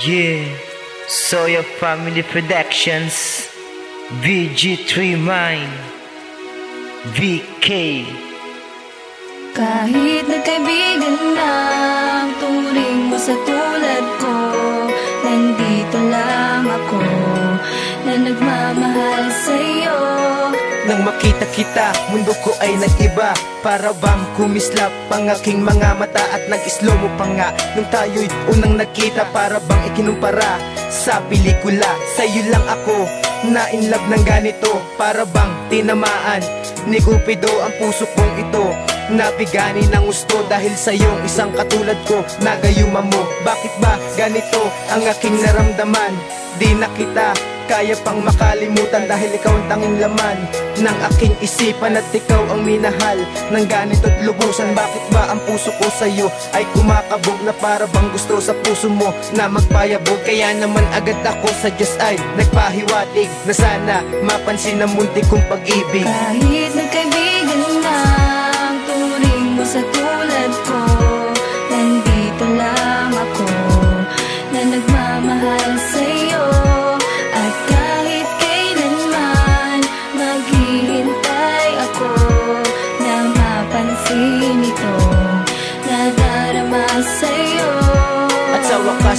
Yeah, Soya Family Productions, VG3 Mine, VK. Kahit nagkaibigan lang, turing mo sa tulad ko Nandito lang ako, na nagmamahal sa'yo Nang makita kita, mundo ko ay nag-iba Para bang kumislap ang aking mga mata At nag-slow mo pa nga. Nung tayo'y unang nagkita Para bang ikinumpara. Sa pelikula Sa'yo lang ako na in love ng ganito. Para bang tinamaan ni Cupido ang puso kong ito Nabigani ng gusto dahil sa iyong isang katulad ko Nagayuma mo, bakit ba ganito ang aking naramdaman? Di na kita kaya pang makalimutan Dahil ikaw ang tanging laman ng aking isipan At ikaw ang minahal ng ganito't lubusan. Bakit ba ang puso ko sa'yo ay kumakabog Na para bang gusto sa puso mo na magpayabog? Kaya naman agad ako sa Diyos ay nagpahiwatig Na sana mapansin ang munti kong pag-ibig. Kahit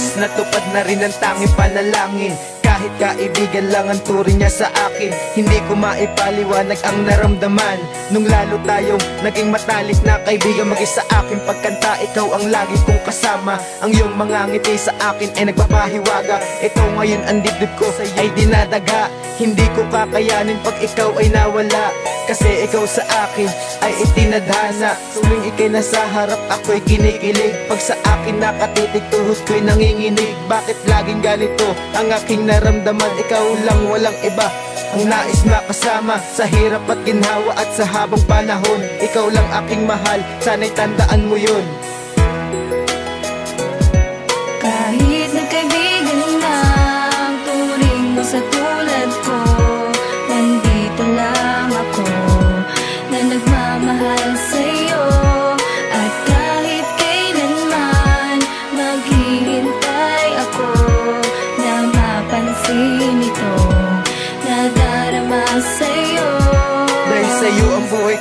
wakas natupad na rin ang tanging panalangin. Kahit kaibigan lang ang turing niya sa akin Hindi ko maipaliwanag ang naramdaman. Nung lalo tayong naging matalik na kaibigan Mag-isa akin pagkanta Ikaw ang lagi kong kasama. Ang iyong mga ngiti sa akin ay nagpapahiwaga Ito ngayon ang dibdib ko ay dinadaga. Hindi ko kakayanin pag ikaw ay nawala Kasi ikaw sa akin ay itinadhana. Tuwing ikay nasa harap ako'y kinikilig. Pag sa akin nakatitig tuhod ko'y nanginginig. Bakit laging ganito ang aking naramdaman? Ikaw lang walang iba ang nais makasama. Sa hirap at ginhawa at sa habang panahon Ikaw lang aking mahal, sana'y tandaan mo yun nagmamahal sa'yo. At kahit kailanman, maghihintay ako Na mapansin ito, nadarama sa'yo. Dahil sa'yo ang buhay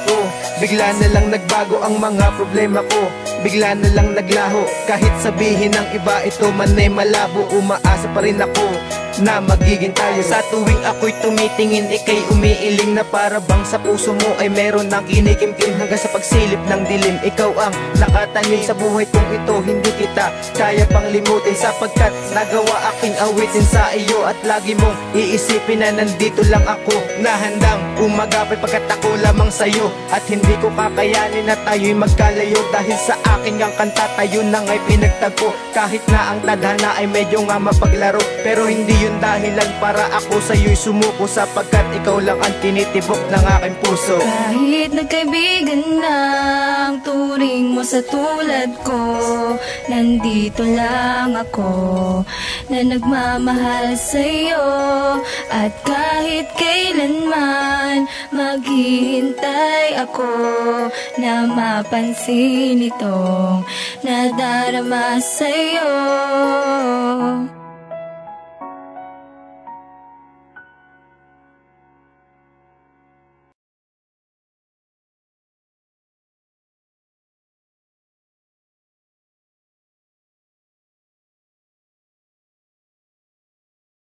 Bigla na lang nagbago ang mga problema ko. Bigla na lang naglaho Kahit sabihin ng iba ito man ay malabo Umaasa pa rin ako na magiging tayo. Sa tuwing ako'y tumitingin Ika'y umiiling na para bang sa puso mo Ay meron ng kinikimkim hanggang sa pagsilip ng dilim Ikaw ang nakatanim sa buhay kong ito. Hindi kita kaya pang limutin Sapagkat nagawa aking awitin sa iyo. At lagi mong iisipin na nandito lang ako Na handang umagapay pagkat ako lamang sa'yo. At hindi ko kakayanin na tayo'y magkalayo Dahil sa aking ang kanta tayo nang ay pinagtagpo. Kahit na ang tadhana ay medyo nga mapaglaro Pero hindi yun dahilan para ako sa'yo'y sumuko Sapagkat ikaw lang ang tinitibok ng aking puso. Kahit nagkaibigan lang, turing mo sa tulad ko Nandito lang ako, na nagmamahal sa'yo. At kahit kailanman, maghihintay ako Na mapansin itong nadarama sa'yo